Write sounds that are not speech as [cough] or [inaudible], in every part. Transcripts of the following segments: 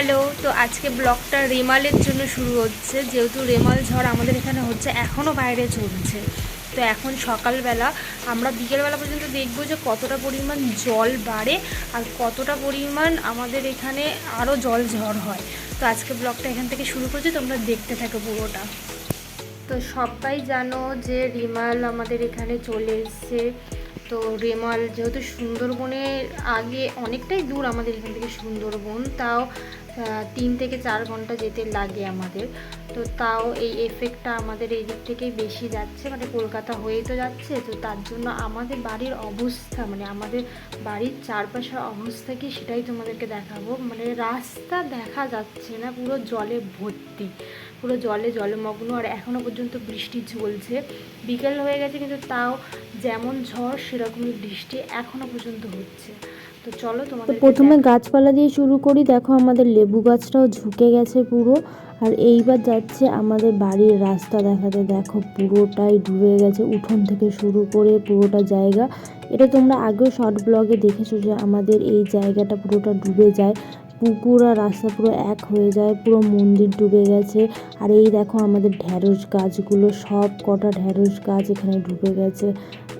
Hello, তো আজকে ব্লগটা রেমালের জন্য শুরু হচ্ছে। যেহেতু রেমাল ঝড় আমাদের এখানে হচ্ছে এখনও বাইরে চলছে। তো এখন সকালবেলা আমরা বিকেলবেলা পর্যন্ত দেখব যে কতটা পরিমাণ জল বাড়ে আর কতটা পরিমাণ আমাদের এখানে আরও জল ঝড় হয়। তো আজকে ব্লগটা এখান থেকে শুরু করছি, তোমরা দেখতে থাকো পুরোটা। তো সবাই জানো যে রিমাল আমাদের এখানে চলে এসছে। তো রেমাল যেহেতু সুন্দরবনের আগে অনেকটাই দূর আমাদের এখান থেকে সুন্দরবন, তাও তিন থেকে চার ঘণ্টা যেতে লাগে আমাদের। তো তাও এই এফেক্টটা আমাদের এই দিক থেকেই বেশি যাচ্ছে মানে কলকাতা হয়েই তো যাচ্ছে। তো তার জন্য আমাদের বাড়ির অবস্থা মানে আমাদের বাড়ির চারপাশের অবস্থা কি সেটাই তোমাদেরকে দেখাবো। মানে রাস্তা দেখা যাচ্ছে না, পুরো জলে ভর্তি, পুরো জলে জলমগ্ন। আর এখনও পর্যন্ত বৃষ্টি চলছে। বিকেল হয়ে গেছে, কিন্তু তাও যেমন ঝড় সেরকমই বৃষ্টি এখনও পর্যন্ত হচ্ছে। তো চলো প্রথমে গাছপালা দিয়ে শুরু করি। দেখো আমাদের লেবু গাছটাও ঝুঁকে গেছে পুরো। আর এইবার যাচ্ছে আমাদের বাড়ির রাস্তা দেখাতে। দেখো পুরোটাই ডুবে গেছে উঠোন থেকে শুরু করে পুরোটা জায়গা। এটা তোমরা আগেও শর্ট ব্লগে দেখেছ যে আমাদের এই জায়গাটা পুরোটা ডুবে যায়। পুকুর আর রাস্তা পুরো এক হয়ে যায়, পুরো মন্দির ডুবে গেছে। আর এই দেখো আমাদের ঢ্যাঁড়স গাছগুলো, সব কটা ঢ্যাঁড়স গাছ এখানে ডুবে গেছে।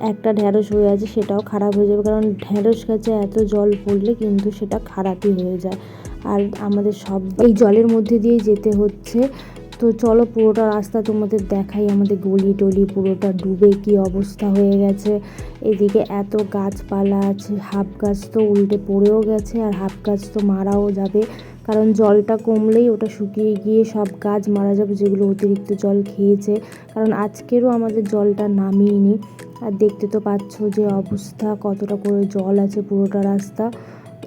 একটা ঢ্যাঁড়স হয়ে আছে, সেটাও খারাপ হয়ে যাবে। কারণ ঢ্যাঁড়স গাছে এত জল পড়লে কিন্তু সেটা খারাপই হয়ে যায়। আর আমাদের সব, এই জলের মধ্যে দিয়ে যেতে হচ্ছে। তো চলো পুরোটা রাস্তা তোমাদের দেখাই, আমাদের গলি টলি পুরোটা ডুবে কি অবস্থা হয়ে গেছে। এদিকে এত গাছপালা আছে, হাফ গাছ তো উল্টে পড়েও গেছে, আর হাফ গাছ তো মারাও যাবে। কারণ জলটা কমলেই ওটা শুকিয়ে গিয়ে সব গাছ মারা যাবে, যেগুলো অতিরিক্ত জল খেয়েছে। কারণ আজকেরও আমাদের জলটা নামিয়েনি আর দেখতে তো পাচ্ছ যে অবস্থা, কতটা করে জল আছে পুরোটা রাস্তা।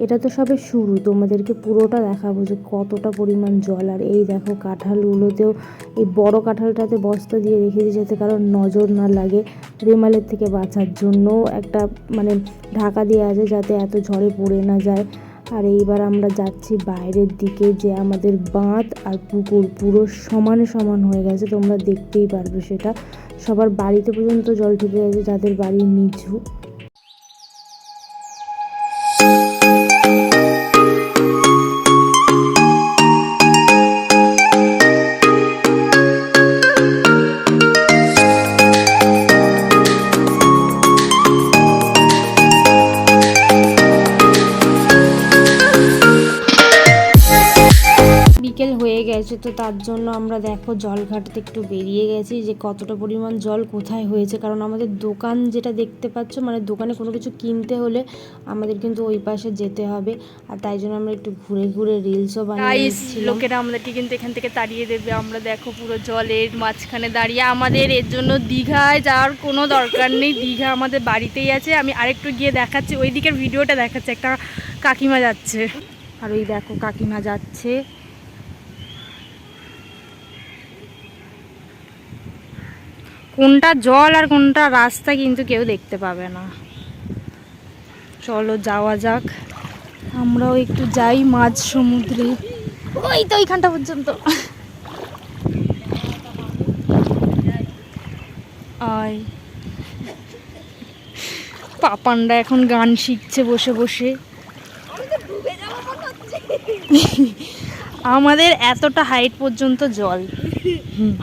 এটা তো সবে শুরু, তোমাদেরকে পুরোটা দেখাবো যে কতটা পরিমাণ জল। আর এই দেখো কাঁঠালগুলোতেও, এই বড় কাঁঠালটাতে বস্তা দিয়ে রেখেছি যাতে কারণ নজর না লাগে। রেমালের থেকে বাঁচার জন্য একটা মানে ঢাকা দিয়ে আছে যাতে এত ঝড়ে পড়ে না যায়। আর এইবার আমরা যাচ্ছি বাইরের দিকে যে আমাদের বাঁধ আর পুকুর পুরো সমানে সমান হয়ে গেছে, তোমরা দেখতেই পারবে সেটা। সবার বাড়িতে পর্যন্ত জল ঢুকে গেছে, যাদের বাড়ি নিচু। হয়ে গেছে তো তার জন্য আমরা দেখো জল ঘাটতে একটু বেরিয়ে গেছি যে কতটা পরিমাণ জল কোথায় হয়েছে। কারণ আমাদের দোকান যেটা দেখতে পাচ্ছ মানে দোকানে কোনো কিছু কিনতে হলে আমাদের কিন্তু ওই পাশে যেতে হবে। আর তাই জন্য আমরা একটু ঘুরে ঘুরে রিলসও বানিয়েছিলাম লোকেরা আমাদেরকে কিন্তু এখান থেকে তাড়িয়ে দেবে। আমরা দেখো পুরো জলের মাঝখানে দাঁড়িয়ে আমাদের এর জন্য দীঘায় যাওয়ার কোনো দরকার নেই। দীঘা আমাদের বাড়িতেই আছে। আমি আরেকটু গিয়ে দেখাচ্ছি। ওই দিকের ভিডিওটা দেখাচ্ছি। একটা কাকিমা যাচ্ছে। আর ওই দেখো কাকিমা যাচ্ছে। কোনটা জল আর কোনটা রাস্তা কিন্তু কেউ দেখতে পাবে না। চলো যাওয়া যাক। আমরাও একটু যাই মাঝ সমুদ্রে। ওই তো ওইখানটা পর্যন্ত। আয়। পাপানরা এখন গান শিখছে বসে বসে। আমাদের এতটা হাইট পর্যন্ত জল।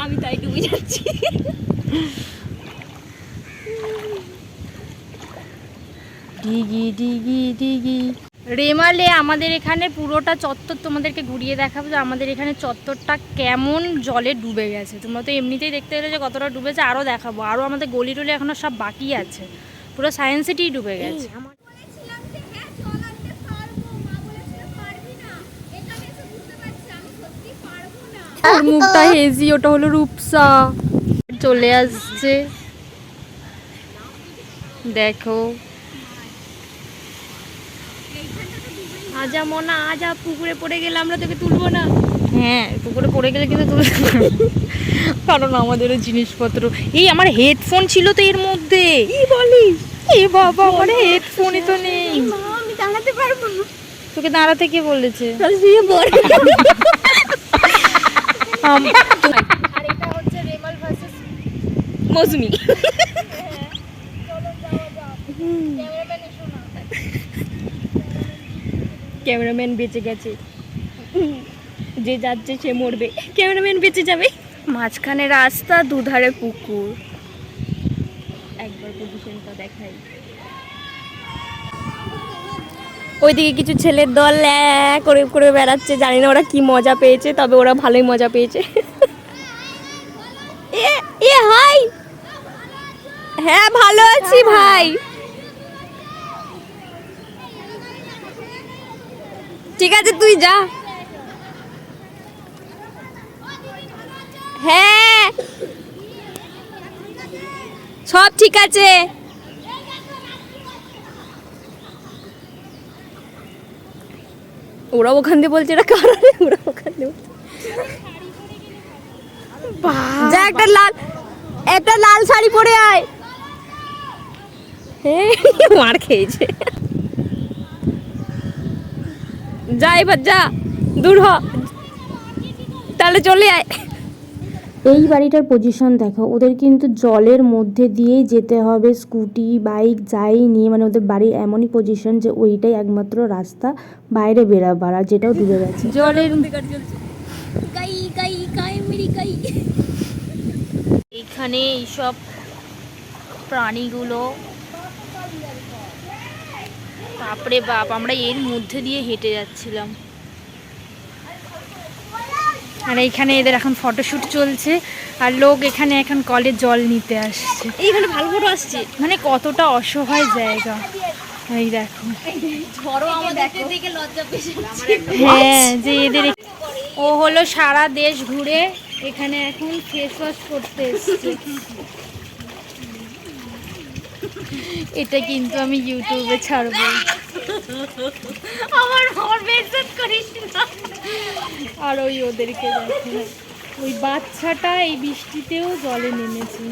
আমি তাই ডুবে যাচ্ছি। ডিগি ডিগি ডিগি। রেমালে আমাদের এখানে পুরোটা চত্বর তোমাদেরকে ঘুরিয়ে দেখাবো যে আমাদের এখানে চত্বরটা কেমন জলে ডুবে গেছে। তোমরা তো এমনিতেই দেখতে পেলে যে কতটা ডুবেছে আরও দেখাবো। আরও আমাদের গলি টলি এখনও সব বাকি আছে। পুরো সায়েন্স সিটিই ডুবে গেছে। হ্যাঁ মুখটা হেজি ওটা হলো রূপসা। চলে আসছে। দেখো। আজা মনা আজা পুকুরে পড়ে গেলে আমরা তোকে তুলবো না। হ্যাঁ পুকুরে পড়ে গেলে কিন্তু তুলে কারণ আমাদেরও জিনিসপত্র। এই আমার হেডফোন ছিল তো এর মধ্যে। কি বলিস? এ বাবা আমার হেডফোনই তো নেই। আমি দাঁড়াতে পারব তোকে দাঁড়াতে কে বলেছে তাহলে শুয়ে পড় আম- আর এটা হচ্ছে রেমাল ভার্সেস মৌসুমি। ক্যামেরাম্যান বেঁচে গেছে। যে যাচ্ছে সে মরবে। ক্যামেরাম্যান বেঁচে যাবে। মাঝখানে রাস্তা দুধারে পুকুর। একবার পজিশনটা দেখাই। ওইদিকে কিছু ছেলের দল করে করে বেড়াচ্ছে। জানি না ওরা কি মজা পেয়েছে তবে ওরা ভালোই মজা পেয়েছে। এ এ হাই! হ্যাঁ ভালো আছি ভাই। ঠিক আছে তুই যা। হ্যাঁ। সব ঠিক আছে। ওরা ওখান দিয়ে বলছে এটা কারণে ওরা ওখান দিয়ে। যা একটা লাল একটা লাল শাড়ি পরে আয়। হ্যাঁ [laughs] মার খেয়েছে। যা এবার যা দূর হ। তাহলে চলে আয়। এই বাড়িটার পজিশন দেখো ওদের কিন্তু জলের মধ্যে দিয়েই যেতে হবে স্কুটি বাইক যাই নিয়ে মানে ওদের বাড়ির এমনই পজিশন যে ওইটাই একমাত্র রাস্তা বাইরে বেরাবার আর যেটাও ডুবে গেছে। জলের গাই গাই গাই মেরি গাই এইখানে এইসব প্রাণীগুলো বাপরে বাপ আমরা এর মধ্যে দিয়ে হেঁটে যাচ্ছিলাম। আর এইখানে এদের এখন ফটোশ্যুট চলছে আর লোক এখানে এখন কলে জল নিতে আসছে। এইখানে ভালো ফটো আসছে। মানে কতটা অসহায় জায়গা। এই দেখো। হ্যাঁ যে এদের ও হলো সারা দেশ ঘুরে এখানে এখন ফেস ওয়াশ করতে এসছে। এটা কিন্তু আমি ইউটিউবে ছাড়বো আমার ঘর বেজত করিস না আর ওই ওদেরকে দেখো ওই বাচ্চাটা এই বৃষ্টিতেও জলে নেমেছে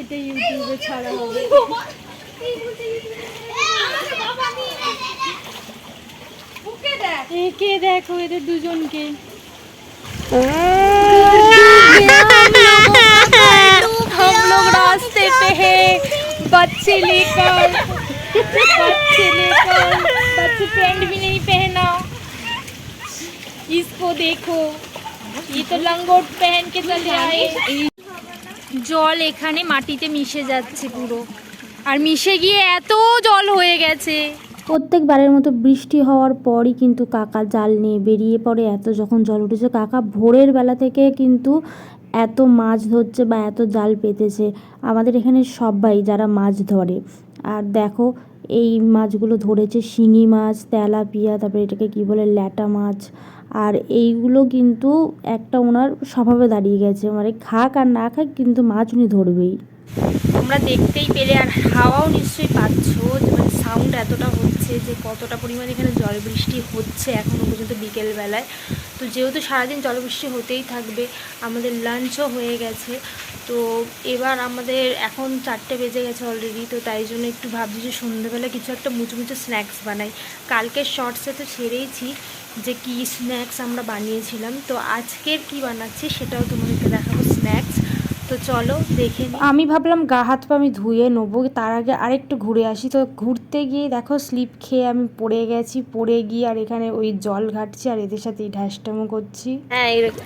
এটা ইউটিউবে ছাড়া হবে একে দেখো এদের দুজনকে हम लोग रास्ते पे हैं बच्चे लेकर बच्चे लेकर बच्चे पैंट भी नहीं पहना इसको देखो ये तो लंगोट पहन के चले आए জল এখানে মাটিতে মিশে যাচ্ছে পুরো আর মিশে গিয়ে এত জল হয়ে গেছে প্রত্যেকবারের মতো বৃষ্টি হওয়ার পরই কিন্তু কাকা জাল নিয়ে বেরিয়ে পড়ে এত যখন জল উঠেছে কাকা ভোরের বেলা থেকে কিন্তু এত মাছ ধরছে বা এত জাল পেতেছে। আমাদের এখানে সবাই যারা মাছ ধরে। আর দেখো, এই মাছগুলো ধরেছে শিঙি মাছ, তেলাপিয়া, তারপরে এটাকে কি বলে, ল্যাটা মাছ। আর এইগুলো কিন্তু একটা ওনার স্বভাবে দাঁড়িয়ে গেছে। মানে খাক আর না খাক কিন্তু মাছ উনি ধরবেই। তোমরা দেখতেই পেলে আর হাওয়াও নিশ্চয়ই পাচ্ছ যে মানে সাউন্ড এতটা হচ্ছে যে কতটা পরিমাণে এখানে জল বৃষ্টি হচ্ছে এখনও পর্যন্ত বিকেলবেলায়। তো যেহেতু সারাদিন জলবৃষ্টি হতেই থাকবে, আমাদের লাঞ্চও হয়ে গেছে। তো এবার আমাদের এখন চারটে বেজে গেছে অলরেডি তো তাই জন্য একটু ভাবছি যে সন্ধ্যেবেলা কিছু একটা মুচমুচে স্ন্যাক্স বানাই। কালকের শর্টসে তো ছেড়েইছি যে কি স্ন্যাক্স আমরা বানিয়েছিলাম। তো আজকের কি বানাচ্ছি সেটাও তোমাদেরকে দেখাবো স্ন্যাক্স তো চলো দেখে আমি ভাবলাম গা হাত পা আমি ধুয়ে নেব তার আগে আরেকটু ঘুরে আসি। তো ঘুরতে গিয়ে দেখো স্লিপ খেয়ে আমি পড়ে গেছি পড়ে গিয়ে আর এখানে ওই জল ঘাটছি আর এদের সাথে এই ঢ্যাসটামো করছি। হ্যাঁ এরকম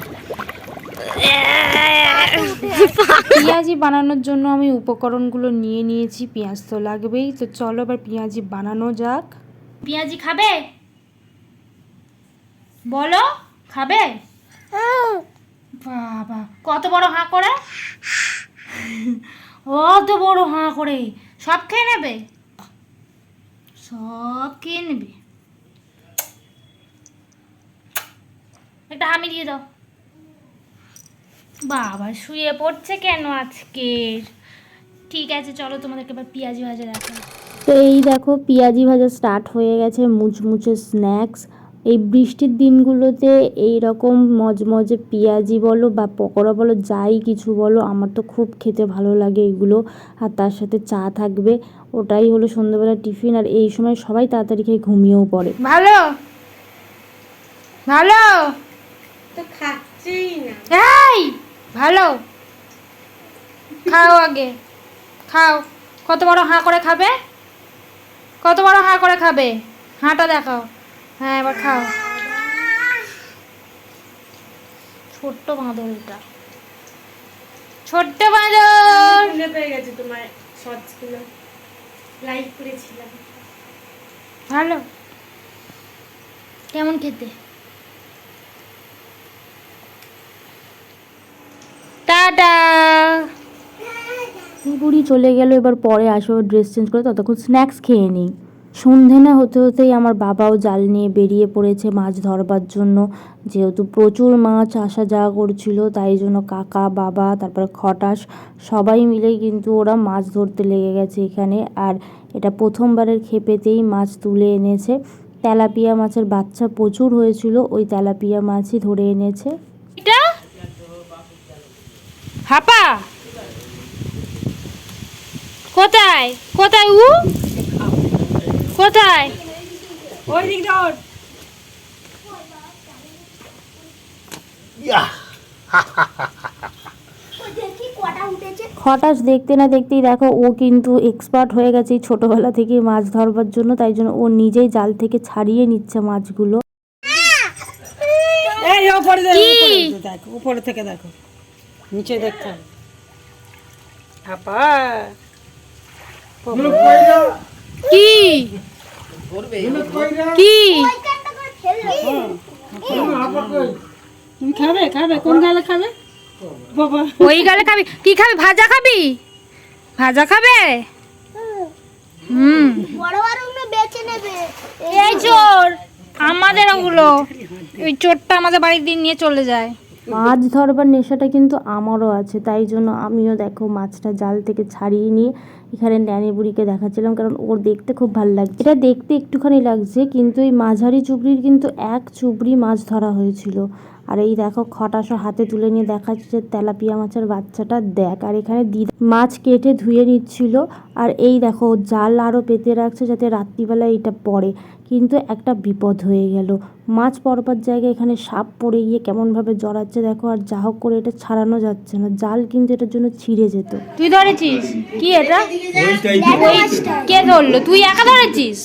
পেঁয়াজি বানানোর জন্য আমি উপকরণগুলো নিয়ে নিয়েছি পেঁয়াজ তো লাগবেই। তো চলো এবার পেঁয়াজি বানানো যাক। পেঁয়াজি খাবে? বলো খাবে? বাবা, কত বড় হাঁ করে? অত বড় হাঁ করে। সব খেয়ে নেবে? সব খেয়ে নেবে। একটা হামি দিয়ে দাও। বাবা, শুয়ে পড়ছে কেন আজকের ঠিক আছে, চলো তোমাদেরকে এবার পেঁয়াজি ভাজা দেখা তো এই দেখো, পেঁয়াজি ভাজা স্টার্ট হয়ে গেছে, মুচমুচে স্ন্যাক্স এই বৃষ্টির দিনগুলোতে এই রকম মজমজে পেঁয়াজি বলো বা পকোড়া বলো যাই কিছু বলো আমার তো খুব খেতে ভালো লাগে এগুলো। আর তার সাথে চা থাকবে ওটাই হলো সন্ধ্যেবেলা টিফিন। আর এই সময় সবাই তাড়াতাড়ি খেয়ে ঘুমিয়েও পড়ে। ভালো? ভালো? তো খাচ্ছেই না। এই! ভালো? খাও আগে। খাও। কত বড় হাঁ করে খাবে? কত বড় হাঁ করে খাবে? হাঁটা দেখাও। হ্যাঁ এবার খাও। ছোট্ট বাঁদর এটা ছোট্ট বাঁদর! পেয়ে গেছি তোমার শর্টসগুলো। লাইক করেছিলাম। ভালো। কেমন খেতে? টাটা! বুড়ি চলে গেল এবার পরে আসো ড্রেস চেঞ্জ করে ততক্ষণ স্ন্যাক্স খেয়ে নিই। সন্ধে না হতে হতেই আমার বাবাও জাল নিয়ে বেরিয়ে পড়েছে মাছ ধরবার জন্য। যেহেতু প্রচুর মাছ আসা যাওয়া করছিল, তাই জন্য কাকা, বাবা, তারপরে খটাস সবাই মিলে কিন্তু ওরা মাছ ধরতে লেগে গেছে এখানে। আর এটা প্রথমবারের ক্ষেপেতেই মাছ তুলে এনেছে। তেলাপিয়া মাছের বাচ্চা প্রচুর হয়েছিল, ওই তেলাপিয়া মাছই ধরে এনেছে। এটা? হাপা! কোথায়? কোথায় উ? কোথায়? ওই দিক ধর দেখি কটা উঠেছে খটাস দেখতে না দেখতেই দেখো ও কিন্তু এক্সপার্ট হয়ে গেছে ছোটবেলা থেকে মাছ ধরবার জন্য তাই জন্য ও নিজেই জাল থেকে ছাড়িয়ে নিচ্ছে মাছগুলো। এই দেখো, উপরে দেখো উপরে থেকে দেখো। নিচে দেখতে হবে। আপা কি? কি? খাবে খাবে? কোন গালে খাবে? বাবা। ওই গালে খাবি। কি খাবি? ভাজা খাবি? ভাজা খাবে? হুম। বড় বড় বেছে নেবে এই চোর। আমাদের ওগুলো। ওই চোরটা আমাদের বাড়ির দিন নিয়ে চলে যায়। মাছ ধরবার নেশাটা কিন্তু আমারও আছে, তাই জন্য আমিও দেখো মাছটা জাল থেকে ছাড়িয়ে নিয়ে এখানে ন্যানি বুড়িকে দেখাচ্ছিলাম, কারণ ওর দেখতে খুব ভালো লাগছে। এটা দেখতে একটুখানি লাগছে, কিন্তু এই মাঝারি চুবড়ির কিন্তু এক চুবড়ি মাছ ধরা হয়েছিল। আর এই দেখো খটাশো হাতে তুলে নিয়ে দেখাচ্ছে যে তেলাপিয়া মাছের বাচ্চাটা, দেখ। আর এখানে দিদা মাছ কেটে ধুয়ে নিচ্ছিল, আর এই দেখো জাল আরও পেতে রাখছে যাতে রাত্রিবেলা এটা পড়ে। কিন্তু একটা বিপদ হয়ে গেল। মাছ পড়বার জায়গায় এখানে সাপ পড়ে গিয়ে কেমনভাবে জড়াচ্ছে দেখো আর যা হোক করে এটা ছাড়ানো যাচ্ছে না। জাল কিন্তু এটার জন্য ছিঁড়ে যেত। তুই ধরেছিস? কি এটা? কে ধরলো? তুই একা ধরেছিস?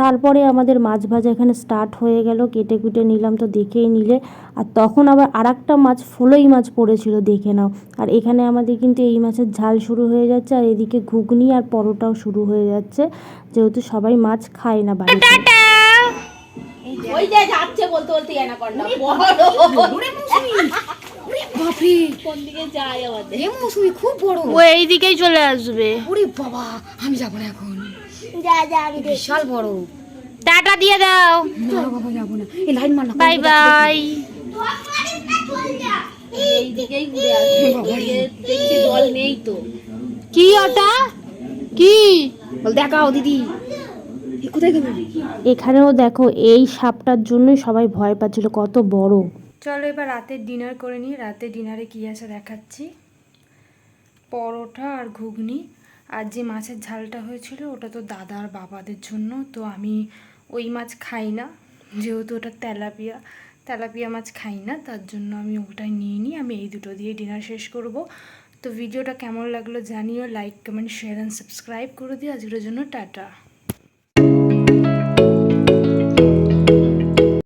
তারপরে আমাদের মাছ ভাজা এখানে স্টার্ট হয়ে গেল কেটে কুটে নিলাম তো দেখেই নিলে। আর তখন আবার আর একটা মাছ ফলই মাছ পড়েছিল দেখে নাও। আর এখানে আমাদের কিন্তু এই মাছের ঝাল শুরু হয়ে যাচ্ছে আর এদিকে ঘুগনি আর পরোটাও শুরু হয়ে যাচ্ছে। যেহেতু সবাই মাছ খায় না বাড়িতে। ও এইদিকেই চলে আসবে। যা আমি দেখি টাটা দিয়ে দাও। বাই বাই কি ওটা? কি? এখানেও দেখো এই সাপটার জন্যই সবাই ভয় পাচ্ছিল কত বড়। চলো এবার রাতের ডিনার করে নিই। রাতে ডিনারে কী আছে দেখাচ্ছি? পরোটা আর ঘুগনি। আর যে মাছের ঝালটা হয়েছিল ওটা তো দাদা আর বাবাদের জন্য, তো আমি ওই মাছ খাই না। যেহেতু ওটা তেলাপিয়া তেলাপিয়া মাছ খাই না, তার জন্য আমি ওটাই নিয়ে নিই। আমি এই দুটো দিয়ে ডিনার শেষ করব। তো ভিডিওটা কেমন লাগল জানিও like comment share and subscribe করে দিও। আজকের জন্য টাটা।